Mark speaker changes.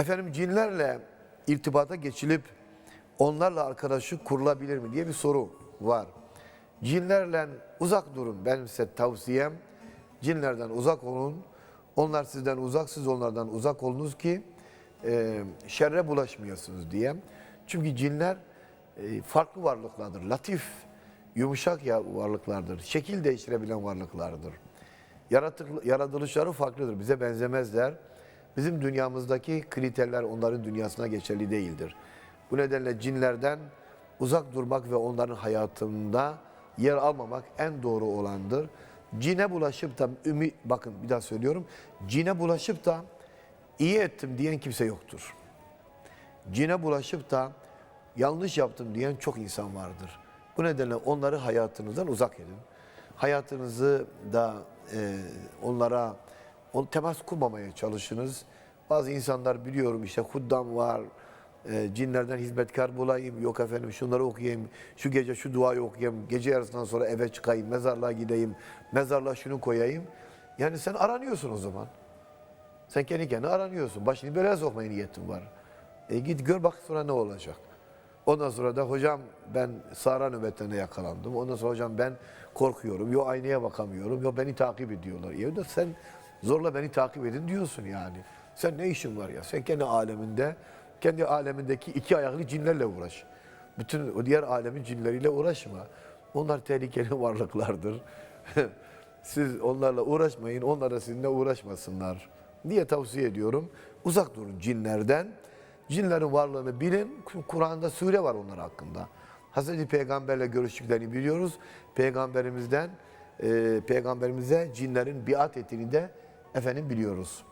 Speaker 1: Efendim cinlerle irtibata geçilip onlarla arkadaşlık kurulabilir mi diye bir soru var. Cinlerle uzak durun. Benim size tavsiyem cinlerden uzak olun. Onlar sizden uzak, siz onlardan uzak olunuz ki e, şerre bulaşmayasınız diye. Çünkü cinler e, farklı varlıklardır. Latif, yumuşak ya varlıklardır. Şekil değiştirebilen varlıklardır. Yaratık, yaratılışları farklıdır. Bize benzemezler. Bizim dünyamızdaki kriterler onların dünyasına geçerli değildir. Bu nedenle cinlerden uzak durmak ve onların hayatında yer almamak en doğru olandır. Cine bulaşıp da ümit, bakın bir daha söylüyorum. Cine bulaşıp da iyi ettim diyen kimse yoktur. Cine bulaşıp da yanlış yaptım diyen çok insan vardır. Bu nedenle onları hayatınızdan uzak edin. Hayatınızı da e, onlara on, temas kurmamaya çalışınız. Bazı insanlar biliyorum işte huddam var, e, cinlerden hizmetkar bulayım, yok efendim şunları okuyayım, şu gece şu duayı okuyayım, gece yarısından sonra eve çıkayım, mezarlığa gideyim, mezarlığa şunu koyayım. Yani sen aranıyorsun o zaman. Sen kendi kendine aranıyorsun. Başını belaya sokmaya niyetin var. E git gör bak sonra ne olacak. Ondan sonra da hocam ben Sahra nöbetlerine yakalandım. Ondan sonra hocam ben korkuyorum. Yo aynaya bakamıyorum. Yo beni takip ediyorlar. Ya da sen zorla beni takip edin diyorsun yani. Sen ne işin var ya? Sen kendi aleminde, kendi alemindeki iki ayaklı cinlerle uğraş. Bütün o diğer alemin cinleriyle uğraşma. Onlar tehlikeli varlıklardır. Siz onlarla uğraşmayın, onlar da sizinle uğraşmasınlar diye tavsiye ediyorum. Uzak durun cinlerden. Cinlerin varlığını bilin. Kur'an'da sure var onlar hakkında. Hazreti Peygamberle görüştüklerini biliyoruz. Peygamberimizden, e, peygamberimize cinlerin biat ettiğini de efendim biliyoruz.